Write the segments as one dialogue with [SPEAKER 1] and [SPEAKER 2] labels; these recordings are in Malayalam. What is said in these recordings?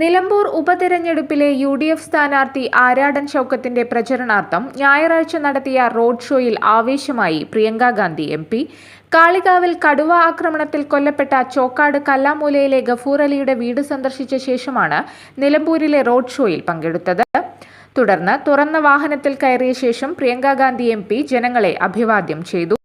[SPEAKER 1] Nilambur ഉപതെരഞ്ഞെടുപ്പിലെ യു ഡി എഫ് സ്ഥാനാർത്ഥി ആരാടൻ ഷൗക്കത്തിന്റെ പ്രചരണാർത്ഥം ഞായറാഴ്ച നടത്തിയ റോഡ് ഷോയിൽ ആവേശമായി പ്രിയങ്കാഗാന്ധി എം പി. കാളികാവിൽ കടുവ ആക്രമണത്തിൽ കൊല്ലപ്പെട്ട ചോക്കാട് കല്ലാമൂലയിലെ ഗഫൂർ അലിയുടെ വീട് സന്ദർശിച്ച ശേഷമാണ് നിലമ്പൂരിലെ റോഡ് ഷോയിൽ പങ്കെടുത്തത്. തുടർന്ന് തുറന്ന വാഹനത്തിൽ കയറിയ ശേഷം പ്രിയങ്കാഗാന്ധി എം പി ജനങ്ങളെ അഭിവാദ്യം ചെയ്തു.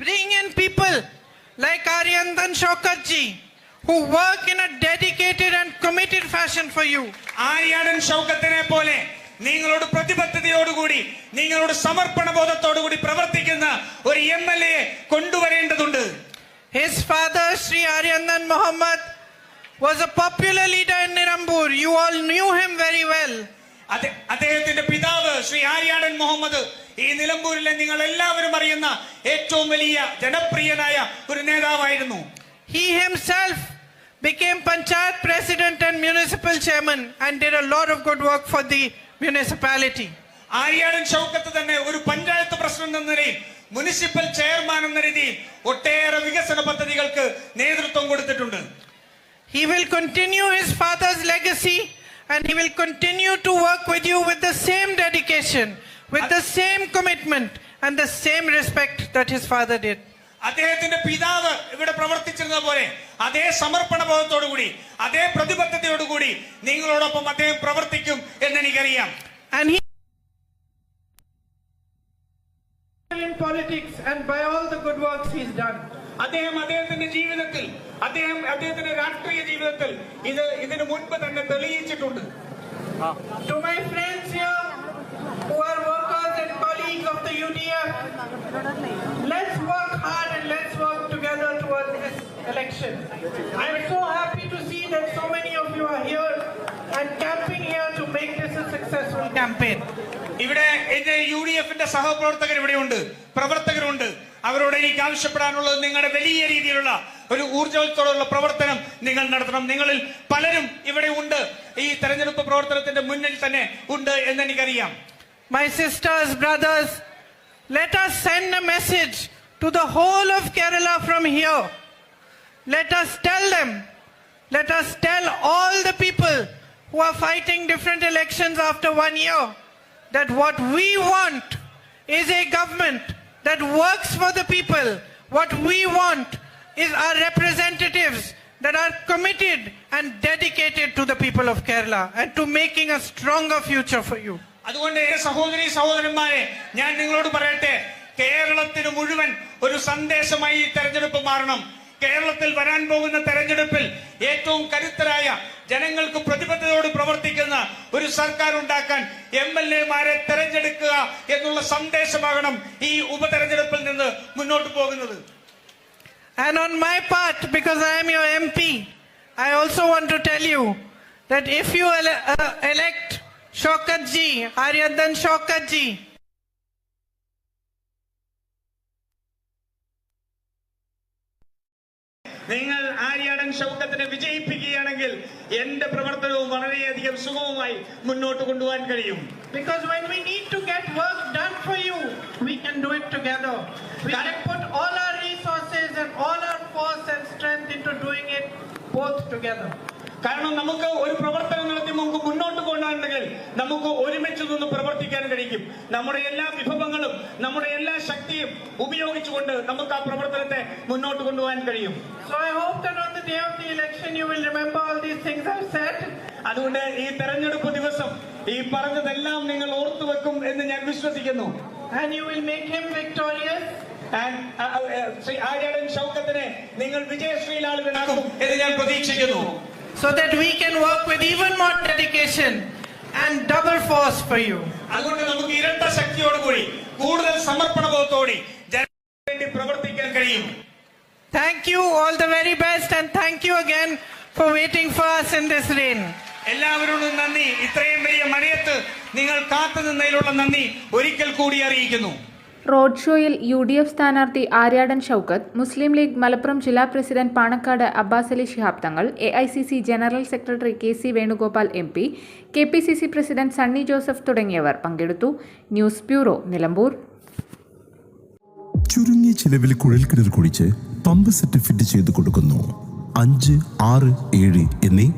[SPEAKER 2] Bring in people like Aryandan Shaukat who work in a dedicated and committed fashion for you.
[SPEAKER 3] Aryadan ഷൗക്കത്തിനെ പോലെ നിങ്ങളോട് പ്രതിബദ്ധതയോടുകൂടി നിങ്ങളോട് സമർപ്പണ ബോധത്തോടുകൂടി പ്രവർത്തിക്കുന്ന ഒരു എം എൽ എ കൊണ്ടുവരേണ്ടതുണ്ട്
[SPEAKER 2] His father, Sri Aryandan Muhammad, was a popular leader in Nirambur. You all knew him very well.
[SPEAKER 3] അദ്ദേഹത്തിന്റെ പിതാവ് ശ്രീ ആര്യാടൻ മുഹമ്മദ് ഈ നിലമ്പൂരിലെ നിങ്ങൾ എല്ലാവരും അറിയുന്ന ഏറ്റവും വലിയ ജനപ്രിയനായ ഒരു നേതാവായിരുന്നു
[SPEAKER 2] He himself became Panchayat president and municipal chairman and did a lot of good work for the municipality.
[SPEAKER 3] Aryadan Shoukath തന്നെ ഒരു പഞ്ചായത്ത് പ്രസിഡന്റ് എന്ന നിലയിൽ മുനിസിപ്പൽ ചെയർമാൻ എന്ന രീതിയിൽ ഒട്ടേറെ വികസന പദ്ധതികൾക്ക് നേതൃത്വം കൊടുത്തിട്ടുണ്ട്
[SPEAKER 2] He will continue his father's legacy and he will continue to work with you with the same dedication, with the same commitment, and the same respect that his father did.
[SPEAKER 3] അദ്ദേഹത്തിന്റെ പിതാവ് ഇവിടെ പ്രവർത്തിച്ചിരുന്ന പോലെ അതേ സമർപ്പണ ബോധത്തോടുകൂടി അതേ പ്രതിബദ്ധതയോടുകൂടി നിങ്ങളോടൊപ്പം അദ്ദേഹം പ്രവർത്തിക്കും എന്ന് എനിക്കറിയാം.
[SPEAKER 2] And he in politics and by all the good works he's done.
[SPEAKER 3] അദ്ദേഹം അദ്ദേഹത്തിന്റെ ജീവിതത്തിൽ അദ്ദേഹം അദ്ദേഹത്തിന്റെ രാഷ്ട്രീയ ജീവിതത്തിൽ ഇത് ഇതിനു മുൻപ് തന്നെ തെളിയിച്ചിട്ടുണ്ട്.
[SPEAKER 2] To my friends here who are workers and colleagues of the UDF, let's work hard and let's work together towards this election. I'm so happy to see that so many of you are here and camping here to make this a successful campaign.
[SPEAKER 3] ഇവിടെ എന്റെ യു ഡി എഫിന്റെ സഹപ്രവർത്തകർ ഇവിടെയുണ്ട് പ്രവർത്തകരുണ്ട് അവരോട് എനിക്ക് ആവശ്യപ്പെടാനുള്ളത് നിങ്ങളുടെ വലിയ രീതിയിലുള്ള ഒരു ഊർജ്ജത്തോടുള്ള പ്രവർത്തനം നിങ്ങൾ നടത്തണം നിങ്ങളിൽ പലരും ഇവിടെ ഉണ്ട് ഈ തെരഞ്ഞെടുപ്പ് പ്രവർത്തനത്തിന്റെ മുന്നിൽ തന്നെ ഉണ്ട് എന്ന് എനിക്കറിയാം
[SPEAKER 2] My sisters, brothers, let us send a message to the whole of Kerala from here. Let us tell them, let us tell all the people who are fighting different elections after one year that what we want is a government that works for the people. What we want is our representatives that are committed and dedicated to the people of Kerala and to making a stronger future for you.
[SPEAKER 3] അതുകൊണ്ട് എന്റെ സഹോദരി സഹോദരന്മാരെ ഞാൻ നിങ്ങളോട് പറയട്ടെ കേരളത്തിന് മുഴുവൻ ഒരു സന്ദേശമായി ഈ തെരഞ്ഞെടുപ്പ് മാറണം. കേരളത്തിൽ വരാൻ പോകുന്ന തെരഞ്ഞെടുപ്പിൽ ഏറ്റവും കരുത്തരായ ജനങ്ങൾക്ക് പ്രതിബദ്ധതയോട് പ്രവർത്തിക്കുന്ന ഒരു സർക്കാർ ഉണ്ടാക്കാൻ എം എൽ എമാരെ തെരഞ്ഞെടുക്കുക എന്നുള്ള സന്ദേശമാകണം ഈ ഉപതെരഞ്ഞെടുപ്പിൽ നിന്ന് മുന്നോട്ട് പോകുന്നത്.
[SPEAKER 2] And on my part, because I am your MP, I also want to tell you that if you ele- uh, elect Shaukat ji, Aryadan
[SPEAKER 3] നിങ്ങൾ ആര്യാടൻ ഷൗക്കത്തിനെ വിജയിപ്പിക്കുകയാണെങ്കിൽ എന്റെ പ്രവർത്തനവും വളരെയധികം സുഗമമായി മുന്നോട്ട് കൊണ്ടുപോകാൻ കഴിയും
[SPEAKER 2] because when we need to get work done for you, we can do it together. We can put all our resources and all our force and strength into doing it both together.
[SPEAKER 3] കാരണം നമുക്ക് ഒരു പ്രവർത്തനം നടത്തി നമുക്ക് മുന്നോട്ട് കൊണ്ടുപോകണമെങ്കിൽ നമുക്ക് ഒരുമിച്ച് നിന്ന് പ്രവർത്തിക്കാൻ കഴിയും. നമ്മുടെ എല്ലാ വിഭവങ്ങളും നമ്മുടെ എല്ലാ ശക്തിയും ഉപയോഗിച്ചുകൊണ്ട് നമുക്ക് ആ പ്രവർത്തനത്തെ മുന്നോട്ട് കൊണ്ടുപോകാൻ കഴിയും.
[SPEAKER 2] So I hope that on the day of the election you will remember all these things I said
[SPEAKER 3] അതുകൊണ്ട് ഈ തെരഞ്ഞെടുപ്പ് ദിവസം ഈ പറഞ്ഞതെല്ലാം നിങ്ങൾ ഓർത്തു വെക്കും എന്ന് ഞാൻ വിശ്വസിക്കുന്നു.
[SPEAKER 2] And you will make him victorious
[SPEAKER 3] Shri Aryadan ഷൗക്കത്തിനെ നിങ്ങൾ വിജയശ്രീലാളിതനാകും എന്ന് ഞാൻ പ്രതീക്ഷിക്കുന്നു.
[SPEAKER 2] so that we can work with even more dedication and double force for you.
[SPEAKER 3] അതുകൊണ്ട് നമുക്ക് ഇരട്ട ശക്തിയോടുകൂടി കൂടുതൽ സമർപ്പണബോധത്തോടെ ജനങ്ങൾക്ക് വേണ്ടി പ്രവർത്തിക്കാൻ കഴിയും
[SPEAKER 2] Thank you, all the very best, and thank you again for waiting for us in this rain.
[SPEAKER 3] എല്ലാവരോടും നന്ദി ഇത്രയും വലിയ മഴയത്ത് നിങ്ങൾ കാത്തു നിന്നതിലുള്ള നന്ദി ഒരിക്കൽ കൂടി അറിയിക്കുന്നു
[SPEAKER 1] റോഡ് ഷോയിൽ യു ഡി എഫ് സ്ഥാനാർത്ഥി ആര്യാടൻ ഷൗക്കത്ത് മുസ്ലിം ലീഗ് മലപ്പുറം ജില്ലാ president Panakkad Abbas Ali Shihab Thangal A I C C general secretary K C Venugopal M P K P C C president Sunny Joseph തുടങ്ങിയവർ പങ്കെടുത്തു. News bureau Nilambur.
[SPEAKER 4] ചുരുങ്ങിയ ചിലവിൽ കിണർ കുഴിച്ച് പമ്പ് സെറ്റ് ഫിറ്റ് ചെയ്ത് കൊടുക്കുന്നു. അഞ്ച് ആറ് ഏഴ് എന്നീ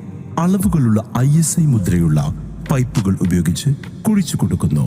[SPEAKER 4] അളവുകളുള്ള ഐ എസ് ഐ മുദ്രയുള്ള പൈപ്പുകൾ ഉപയോഗിച്ച് കുഴിച്ചു കൊടുക്കുന്നു.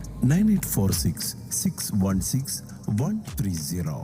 [SPEAKER 4] Nine eight four six six one six one three zero